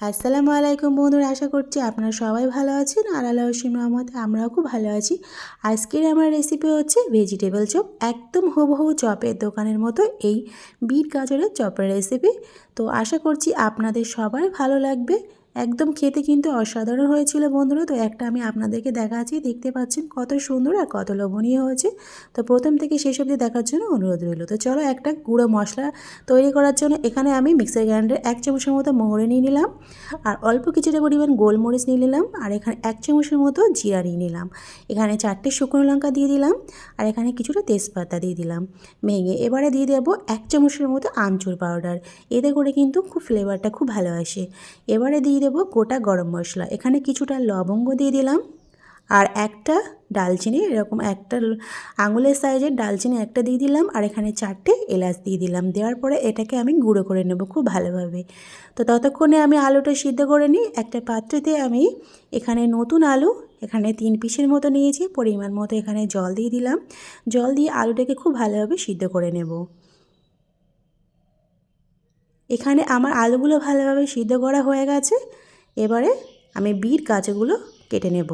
আসসালামু আলাইকুম বন্ধুরা, আশা করছি আপনারা সবাই ভালো আছেন আর আল্লাহ হোসেন রহমত আমরাও খুব ভালো আছি। আজকের আমার রেসিপি হচ্ছে ভেজিটেবল চপ একদম হুবহু চপের দোকানের মতো এই বিট গাজরের চপের রেসিপি তো আশা করছি আপনাদের সবার ভালো লাগবে। একদম খেতে কিন্তু অসাধারণ হয়েছিল বন্ধুরা। তো একটা আমি আপনাদেরকে দেখাচ্ছি দেখতে পাচ্ছেন কত সুন্দর আর কত লোভনীয় হয়েছে। তো প্রথম থেকে শেষ অবধি দেখার জন্য অনুরোধ রইল। তো চলো একটা গুঁড়ো মশলা তৈরি করার জন্য এখানে আমি মিক্সার গ্রাইন্ডার এক চামচের মতো মোহরে নিয়ে নিলাম আর অল্প কিছুটা পরিমাণ গোলমরিচ নিয়ে নিলাম আর এখানে এক চামচের মতো জিরা নিয়ে নিলাম। এখানে চারটে শুকনো লঙ্কা দিয়ে দিলাম আর এখানে কিছুটা তেজপাতা দিয়ে দিলাম। ভেঙে এবারে দিয়ে দেবো এক চামচের মতো আমচুর পাউডার। এতে করে কিন্তু খুব ফ্লেভারটা খুব ভালো আসে। এবারে দিয়ে দেবো গোটা গরম মশলা। এখানে কিছুটা লবঙ্গ দিয়ে দিলাম। আর একটা ডালচিনি, এরকম একটা আঙুলের সাইজের ডালচিনি একটা দিয়ে দিলাম। আর এখানে চারটে এলাচ দিয়ে দিলাম। দেওয়ার পরে এটাকে আমি গুঁড়ো করে নেব খুব ভালোভাবে। তো ততক্ষণে আমি আলুটা সিদ্ধ করে নিই। একটা পাত্রতে আমি এখানে নতুন আলু, এখানে তিন পিসের মতো নিয়েছি, পরিমাণ মতো এখানে জল দিয়ে দিলাম। জল দিয়ে আলুটাকে খুব ভালোভাবে সিদ্ধ করে নেব। এখানে আমার আলুগুলো ভালোভাবে সিদ্ধ করা হয়ে গেছে। এবারে আমি বিট গাছগুলো কেটে নেব।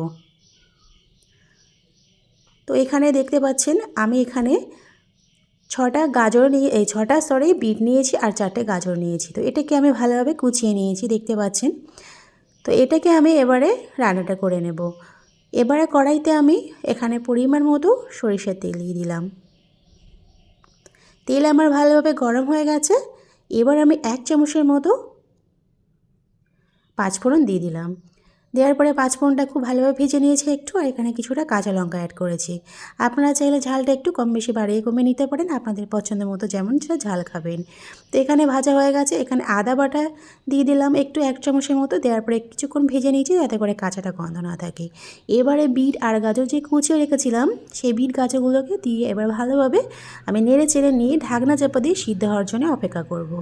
তো এখানে দেখতে পাচ্ছেন, আমি এখানে ছটা গাজর নিয়ে, এই ছটা সরি বিট নিয়েছি আর চারটে গাজর নিয়েছি। তো এটাকে আমি ভালোভাবে কুচিয়ে নিয়েছি, দেখতে পাচ্ছেন। তো এটাকে আমি এবারে রান্নাটা করে নেব। এবারে কড়াইতে আমি এখানে পরিমাণ মতো সরিষার তেল দিয়ে দিলাম। তেল আমার ভালোভাবে গরম হয়ে গেছে। এবার আমি এক চামচের মতো পাঁচফোড়ন দিয়ে দিলাম। দেওয়ার পরে পাঁচফোড়নটা খুব ভালোভাবে ভেজে নিয়েছি একটু আর এখানে কিছুটা কাঁচা লঙ্কা অ্যাড করেছি। আপনারা চাইলে ঝালটা একটু কম বেশি বাড়িয়ে কমে নিতে পারেন, আপনাদের পছন্দ মতো যেমন সেটা ঝাল খাবেন। তো এখানে ভাজা হয়ে গেছে, এখানে আদা বাটা দিয়ে দিলাম একটু এক চামচের মতো, দেওয়ার পরে কিছুক্ষণ ভেজে নিয়েছি যাতে করে কাঁচাটা গন্ধ না থাকে। এবারে বিট আর গাজর যে কুচিয়ে রেখেছিলাম, সেই বিট গাজরগুলোকে দিয়ে এবার ভালোভাবে আমি নেড়ে চেড়ে নিয়ে ঢাকনা চাপা দিয়ে সিদ্ধ হওয়ার জন্য অপেক্ষা করব।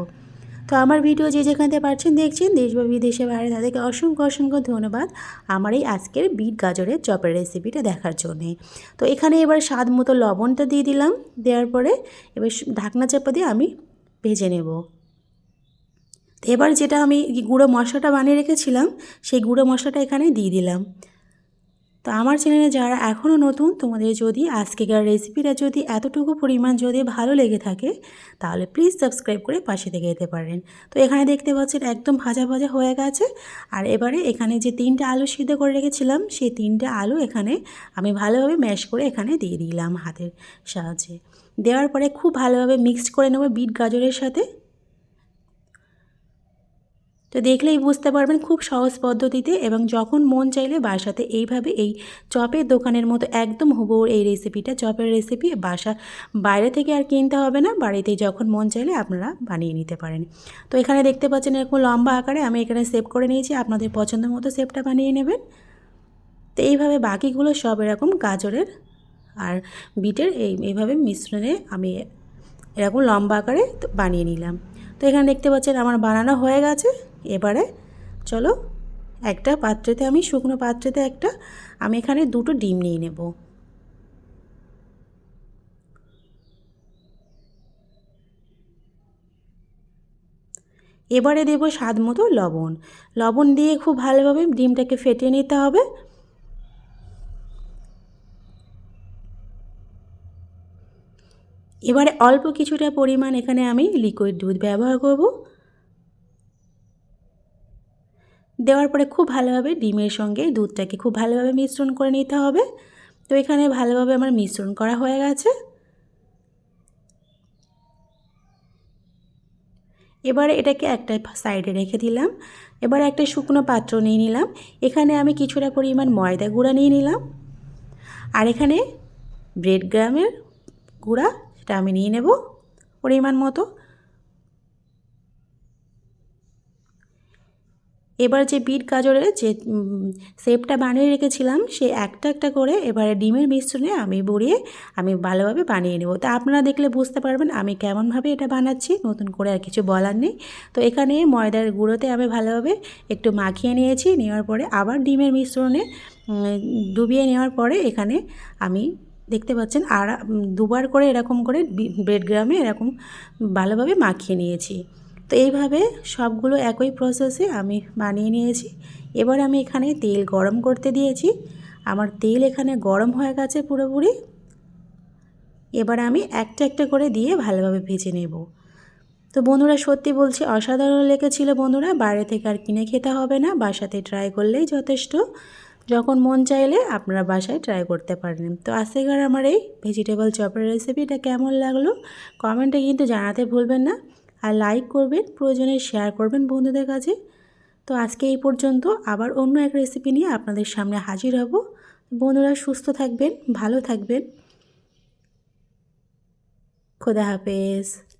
তো আমার ভিডিও যে যেখানে পারছেন দেখছেন, দেশ বা বিদেশে বাইরে, তাদেরকে অসংখ্য অসংখ্য ধন্যবাদ আমার এই আজকের বিট গাজরের চপের রেসিপিটা দেখার জন্যে। তো এখানে এবার স্বাদ মতো লবণটা দিয়ে দিলাম, দেওয়ার পরে এবার ঢাকনা চাপা দিয়ে আমি ভেজে নেব। এবার যেটা আমি গুঁড়ো মশলাটা বানিয়ে রেখেছিলাম, সেই গুঁড়ো মশলাটা এখানে দিয়ে দিলাম। তো আমার চ্যানেলে যারা এখনও নতুন, তোমাদের যদি আজকেকার রেসিপিটা যদি এতটুকু পরিমাণ যদি ভালো লেগে থাকে, তাহলে প্লিজ সাবস্ক্রাইব করে পাশে থেকে যেতে পারেন। তো এখানে দেখতে পাচ্ছেন একদম ভাজা ভাজা হয়ে গেছে। আর এবারে এখানে যে তিনটা আলু সিদ্ধ করে রেখেছিলাম, সেই তিনটে আলু এখানে আমি ভালোভাবে ম্যাশ করে এখানে দিয়ে দিলাম হাতের সাহায্যে। দেওয়ার পরে খুব ভালোভাবে মিক্সড করে নেব বিট গাজরের সাথে। তো দেখলেই বুঝতে পারবেন খুব সহজ পদ্ধতিতে এবং যখন মন চাইলে বাসাতে এইভাবে এই চপের দোকানের মতো একদম হুবহু এই রেসিপিটা চপের রেসিপি বাসা বাইরে থেকে আর কিনতে হবে না, বাড়িতেই যখন মন চাইলে আপনারা বানিয়ে নিতে পারেন। তো এখানে দেখতে পাচ্ছেন এরকম লম্বা আকারে আমি এখানে সেভ করে নিয়েছি, আপনাদের পছন্দ মতো সেভটা বানিয়ে নেবেন। তো এইভাবে বাকিগুলো সব এরকম গাজরের আর বিটের এই, এইভাবে মিশ্রণে আমি এরকম লম্বা আকারে বানিয়ে নিলাম। তো এখানে দেখতে পাচ্ছেন আমার বানানো হয়ে গেছে। এবারে চলো একটা পাত্রেতে আমি, শুকনো পাত্রেতে একটা, আমি এখানে দুটো ডিম নিয়ে নেব। এবারে দেব স্বাদ মতো লবণ। লবণ দিয়ে খুব ভালোভাবে ডিমটাকে ফেটিয়ে নিতে হবে। এবারে অল্প কিছুটা পরিমাণ এখানে আমি লিকুইড দুধ ব্যবহার করব। দেওয়ার পরে খুব ভালোভাবে ডিমের সঙ্গে দুধটাকে খুব ভালোভাবে মিশ্রণ করে নিতে হবে। তো এখানে ভালোভাবে আমার মিশ্রণ করা হয়ে গেছে। এবারে এটাকে একটা সাইডে রেখে দিলাম। এবার একটা শুকনো পাত্র নিয়ে নিলাম। এখানে আমি কিছুটা পরিমাণ ময়দা গুঁড়া নিয়ে নিলাম। আর এখানে ব্রেড গ্রামের গুঁড়া সেটা আমি নিয়ে নেব পরিমাণ মতো। এবার যে বিট গাজরের যে শেপটা বানিয়ে রেখেছিলাম, সে একটা একটা করে এবারে ডিমের মিশ্রণে আমি বড়িয়ে আমি ভালোভাবে বানিয়ে নেব। তা আপনারা দেখলে বুঝতে পারবেন আমি কেমনভাবে এটা বানাচ্ছি, নতুন করে আর কিছু বলার নেই। তো এখানে ময়দার গুঁড়োতে আমি ভালোভাবে একটু মাখিয়ে নিয়েছি, নেওয়ার পরে আবার ডিমের মিশ্রণে ডুবিয়ে নেওয়ার পরে এখানে আমি দেখতে পাচ্ছেন, আর দুবার করে এরকম করে ব্রেড গ্রামে এরকম ভালোভাবে মাখিয়ে নিয়েছি। তো এইভাবে সবগুলো একই প্রসেসে আমি বানিয়ে নিয়েছি। এবার আমি এখানে তেল গরম করতে দিয়েছি। আমার তেল এখানে গরম হয়ে গেছে পুরোপুরি। এবার আমি একটা একটা করে দিয়ে ভালোভাবে ভেজে নেব। তো বন্ধুরা, সত্যি বলছি, অসাধারণ লেগেছিল বন্ধুরা। বাইরে থেকে আর কিনে খেতে হবে না, বাসাতে ট্রাই করলেই যথেষ্ট। যখন মন চাইলে আপনারা বাসায় ট্রাই করতে পারেন তো আজকের আমার এই ভেজিটেবল চপের রেসিপিটা কেমন লাগল? কমেন্টে কিন্তু জানাতে ভুলবেন না। আর লাইক করবেন, প্রয়োজনে শেয়ার করবেন বন্ধুদের কাছে। তো আজকে এই পর্যন্ত আবার অন্য এক রেসিপি নিয়ে আপনাদের সামনে হাজির হব। বন্ধুরা সুস্থ থাকবেন, ভালো থাকবেন। খোদা হাফেজ।